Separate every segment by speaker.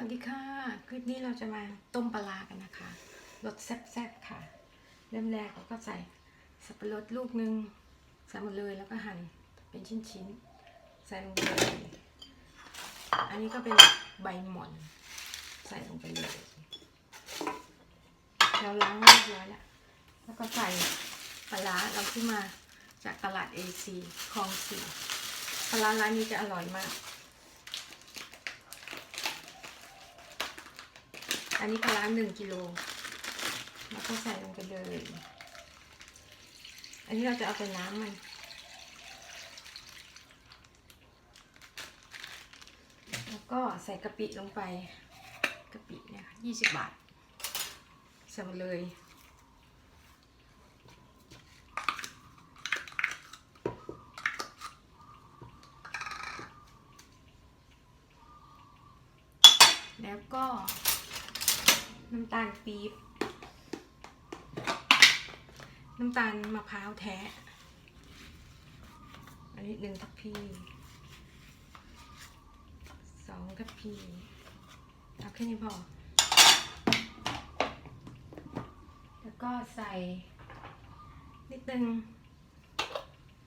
Speaker 1: วัสดีค่ะ คลิปนี้เราจะมาต้มปลากันนะคะรสแซ่บๆค่ะ เริ่มแรกเราก็ใส่สับปะรดลูกหนึงใส่หมดเลยแล้วก็หั่นเป็นชิ้นๆ ใส่ลงไปเลยอันนี้ก็เป็นใบหม่อน ใส่ลงไปเลย เราล้างเรียบร้อยแล้ว แล้วก็ใส่ปลาเราซื้อมาจากตลาดเอซีคลองสี่ปลาร้าร้านนี้จะอร่อยมาก อันนี้ปลาร้าหนึ่งกิโลแล้วก็ใส่ลงไปเลย อันนี้เราจะเอาแต่น้ำมัน แล้วก็ใส่กะปิลงไป กะปิเนี่ยยี่สิบบาท ใส่หมดเลยแล้วก็ น้ำตาลปี๊บ น้ำตาลมะพร้าวแท้ อันนี้หนึ่งทัพพีสองทัพพีเอาแค่นี้พอ แล้วก็ใส่ นิดนึง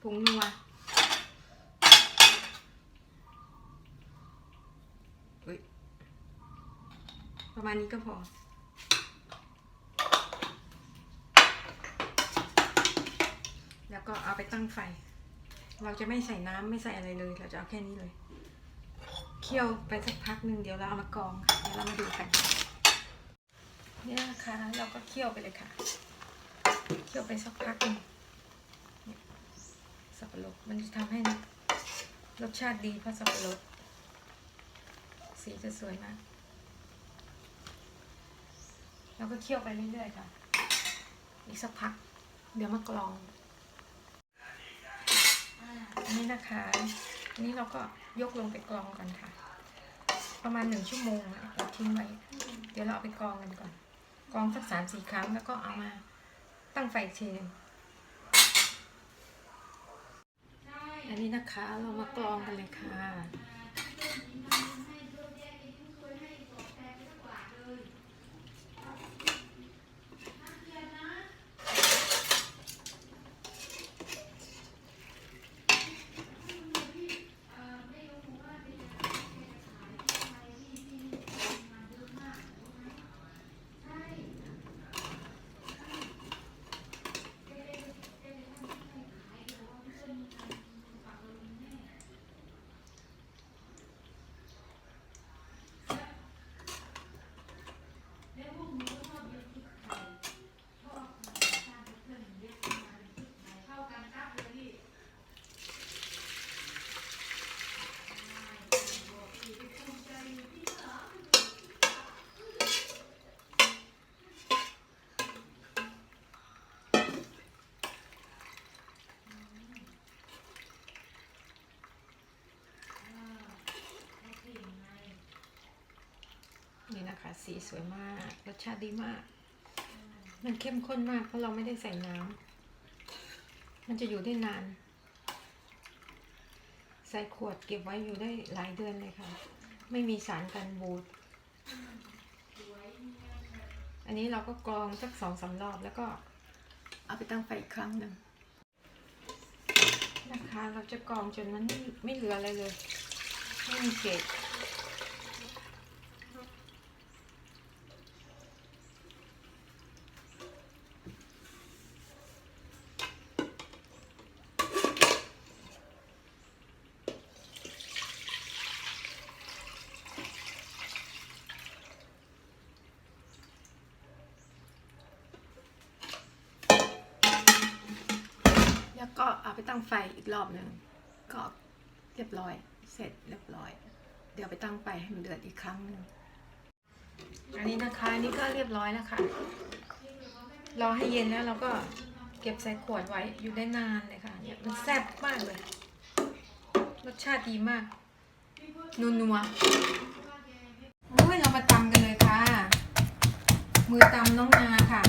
Speaker 1: ผงนัวอุ๊ยประมาณนี้ก็พอ แล้ว ก็เอาไปตั้งไฟ เราจะไม่ใส่น้ำไม่ใส่อะไรเลย เราจะเอาแค่นี้เลย เคี่ยวไปสักพักหนึ่งเดี๋ยวเราเอามากรองค่ะเดี๋ยวเรามาดูกันเนี่ยนะคะเราก็เคี่ยวไปเลยค่ะ เคี่ยวไปสักพักหนึ่งสับปะรดมันจะทำให้รสชาติดีเพราะสับปะรดสีจะสวยมากเราก็เคี่ยวไปเรื่อยๆค่ะ อีกสักพัก เดี๋ยวมากรอง นี้นะคะอันนี้เราก็ยกลงไปกรองก่อนค่ะ ประมาณหนึ่งชั่วโมงเราทิ้งไว้ เดี๋ยวเราเอาไปกรองกันก่อนกรองสักสามสี่ครั้งแล้วก็เอามาตั้งไฟเชนอันนี้นะคะเรามากรองกันเลยค่ะ นะคะ สีสวยมาก รสชาติดีมาก มันเข้มข้นมากเพราะเราไม่ได้ใส่น้ำมันจะอยู่ได้นาน ใส่ขวดเก็บไว้อยู่ได้หลายเดือนเลยค่ะ ไม่มีสารกันบูด อันนี้เราก็กรองสักสองสามรอบแล้วก็เอาไปตั้งไฟอีกครั้งหนึ่งนะคะ เราจะกรองจนมันไม่เหลืออะไรเลย ไม่มีเกล็ด แล้วก็เอา ไปตั้งไฟอีกรอบหนึ่งก็เรียบร้อย เสร็จเรียบร้อย เดี๋ยวไปตั้งไฟให้มันเดือดอีกครั้งหนึ่งอันนี้นะคะอันนี้ก็เรียบร้อยแล้วค่ะรอให้เย็นแล้วเราก็เก็บใส่ขวดไว้อยู่ได้นานเลยค่ะเนี่ยมันแซ่บมากเลย รสชาติดีมาก นัวๆโอ้ยเรามาตำกันเลยค่ะ มือตำน้องนาค่ะ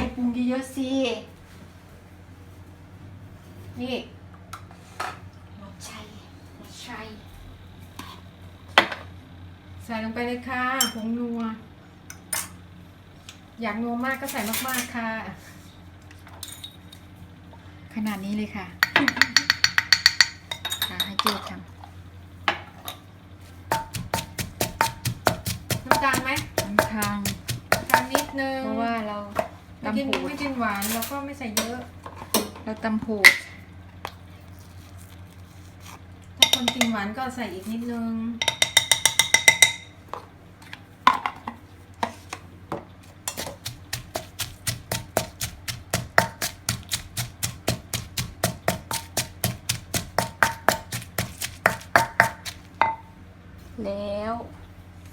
Speaker 1: รุงเยอะๆสิ นี่
Speaker 2: หัวใจหัวใจ
Speaker 1: ใส่ลงไปเลยค่ะผงนัว อยากนัวมากก็ใส่มากๆค่ะ
Speaker 2: ขนาดนี้เลยค่ะค่ะให้เจ๊ท
Speaker 1: น้ำตาลไหมำ
Speaker 2: น้ำทาง
Speaker 1: น้ำตาลนิดนึง
Speaker 2: เพราะว่าเรา
Speaker 1: ไม่กิน
Speaker 2: ตำผูด
Speaker 1: ไม่กินหวานแล้วก็ไม่ใส่เยอะ
Speaker 2: เราตำผูด
Speaker 1: ถ้าคนกินหวานก็ใส่อีกนิดนึง
Speaker 2: แล้ว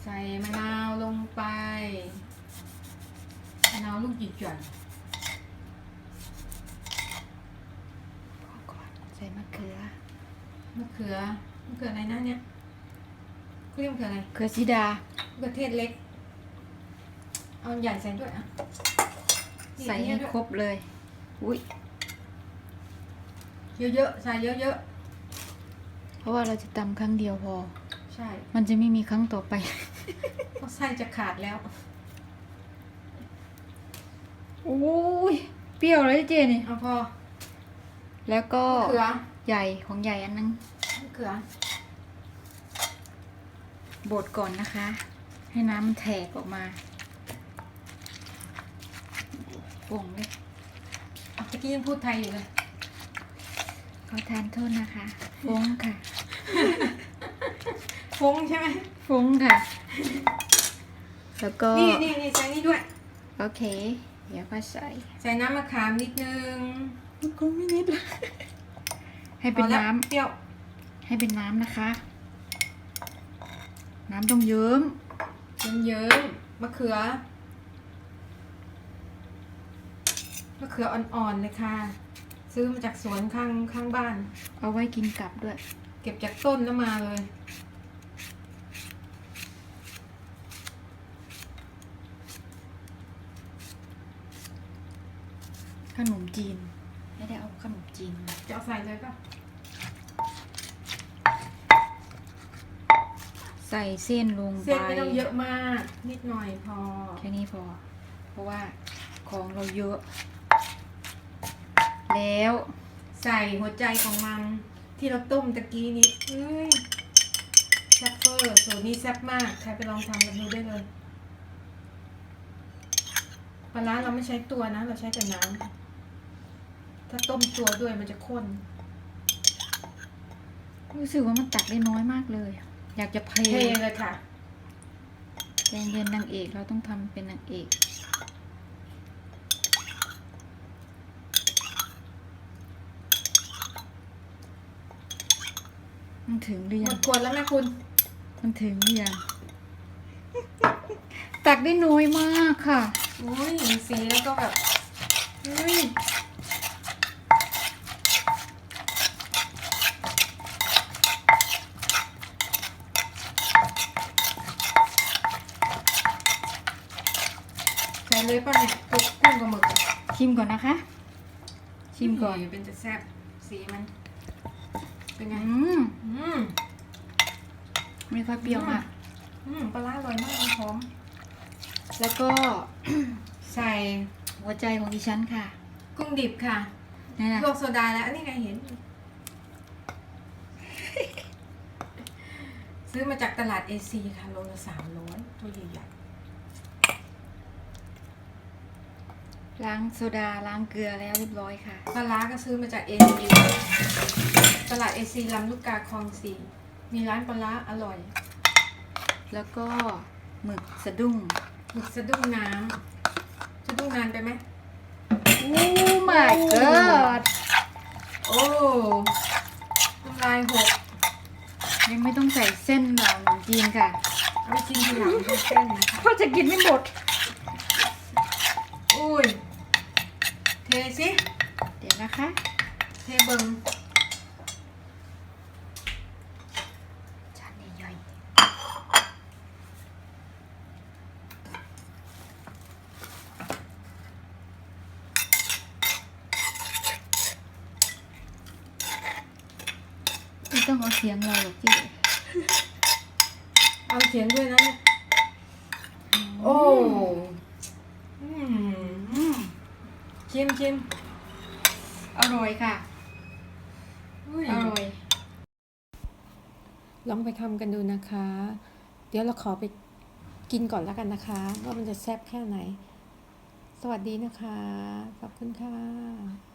Speaker 1: ใส่มะนาวลงไปมะ นาวลูกใหญ่
Speaker 2: พอก่อนใส่มะเขือ
Speaker 1: ๆมะเขือมะเขืออะไรนะเนี่ยเขาเรียกมะเขืออะไร
Speaker 2: เขือสีดามะ
Speaker 1: เขือเทศเล็ก เอาใหญ่ใส่ด้วยอะนี่
Speaker 2: ใส่
Speaker 1: อัน
Speaker 2: ให้
Speaker 1: เนี้ยด้วย
Speaker 2: ครบเลย อุ้ย
Speaker 1: เยอะๆ ใส่เยอะ
Speaker 2: เพราะว่าเราจะตำครั้งเดียวพอ
Speaker 1: ๆใช่
Speaker 2: มันจะไม่มีครั้งต่อไป
Speaker 1: เพราะไส้จะขาดแล้ว
Speaker 2: อุ้ยเปรี้ยวเลยเจนี่
Speaker 1: เอาพอ
Speaker 2: แล้วก็
Speaker 1: มะเขือ
Speaker 2: ใหญ่ของใหญ่อันนึง
Speaker 1: มะเขือบ
Speaker 2: ดก่อนนะคะ ให้น้ำมันแตกออกมาป่งเลย
Speaker 1: อะเมื่อกี้ยังพูดไทยอยู่เลย
Speaker 2: ขอทานโทษนะคะฟงค่ะ
Speaker 1: ฟงใช่ไหม
Speaker 2: ฟงค่ะ แล้วก็
Speaker 1: นี่นี่นี่ใส่นี่ด้วย
Speaker 2: โอเค เดี๋ยวก็ใส่
Speaker 1: ใส่น้ำมะขามนิดนึง
Speaker 2: ก็ไม่นิดละให้เป็น
Speaker 1: พอแล้ว
Speaker 2: น้ำ
Speaker 1: เปรี้ยว
Speaker 2: ให้เป็นน้ำนะคะ น้ำต้องเยิ้ม
Speaker 1: เยิ้มๆมะเขือมะเขืออ่อนๆเลยค่ะ ซื้อมาจากสวนข้างข้างบ้าน
Speaker 2: เอาไว้กินกลับด้วย
Speaker 1: เก็บจากต้นแล้วมาเลย
Speaker 2: ขนมจีน ไม่ได้เอาขนมจีนมา
Speaker 1: จะเอาใส่เลยป่ะ
Speaker 2: ใส่เส้นลงไป
Speaker 1: เส้นไม่ต้องเยอะมาก นิดหน่อยพอ
Speaker 2: แค่นี้พอ เพราะว่าของเราเยอะ แล้ว
Speaker 1: ใส่หัวใจของมันที่เราต้มตะกี้นี้เอ้ยแซ่บเฟอร์สูตรนี้แซ่บมาก ใครไปลองทำกันดูได้เลยปลาร้าเราไม่ใช้ตัวนะ เราใช้แต่น้ำ ถ้าต้มตัวด้วยมันจะข้น
Speaker 2: รู้สึกว่ามันตักได้น้อยมากเลย อยากจะเพล
Speaker 1: เทเลยค่ะ
Speaker 2: ใจเย็นนางเอกเราต้องทำเป็นนางเอกมันถึงหรือ
Speaker 1: หม
Speaker 2: ยั
Speaker 1: ด
Speaker 2: ง
Speaker 1: ขวดแล้วแม่คุณ
Speaker 2: มันถึงหรือยัง ตักได้น้อยมากค่ะ
Speaker 1: อุ้ยเห็นสีแล้วก็แบบอุ้ย เลยป่ะเนี่ยกุ้งกุ้งกับหมึกอะ
Speaker 2: ชิมก่อนนะคะ ชิมก่อน
Speaker 1: เป็นจะแซ่บสีมันเป็นไง
Speaker 2: อืม
Speaker 1: อืม
Speaker 2: ไม่ค่อยเปรี้ยวมาก
Speaker 1: อืมปลาร้าอร่อยมากมันหอม
Speaker 2: แล้วก็
Speaker 1: ใส่
Speaker 2: หัวใจของดิฉันค่ะ
Speaker 1: กุ้งดิบค่ะ
Speaker 2: นี่นะ
Speaker 1: ลวกโซดาแล้วอันนี้ไงเห็น ซื้อมาจากตลาดเอซีค่ะโลละสามร้อยตัวใหญ่
Speaker 2: ล้างโซดาล้างเกลือแล้วเรียบร้อยค่ะ
Speaker 1: ๆปลาร้าก็ซื้อมาจากเอซีตลาดเอซีลำลูกกาคลองสี่มีร้านปลาร้าอร่อย
Speaker 2: แล้วก็หมึกสะดุ้ง
Speaker 1: หมึกสะดุ้งน้ำสะดุ้งนานไปไหม
Speaker 2: โอ้ my god
Speaker 1: โอ้น้ำลายหก
Speaker 2: ยังไม่ต้องใส่เส้นหนขนมจีนค่ะ
Speaker 1: เอาไปกินทีหลังเป็นเส้นนะคะ
Speaker 2: เพราะจะกินไม่หมด
Speaker 1: เทสิ
Speaker 2: เดี๋ยวนะคะ
Speaker 1: เทเบิง
Speaker 2: จานใหญ่ๆไม่ต้องเอาเสียงเราหรอกพี่
Speaker 1: เอาเสียงด้วยนะเนี่ยโอ้ ชิมชิม
Speaker 2: อร่อยค่ะ อร่อย
Speaker 1: ลองไปทำกันดูนะคะ เดี๋ยวเราขอไปกินก่อนแล้วกันนะคะ ว่ามันจะแซ่บแค่ไหน สวัสดีนะคะ ขอบคุณค่ะ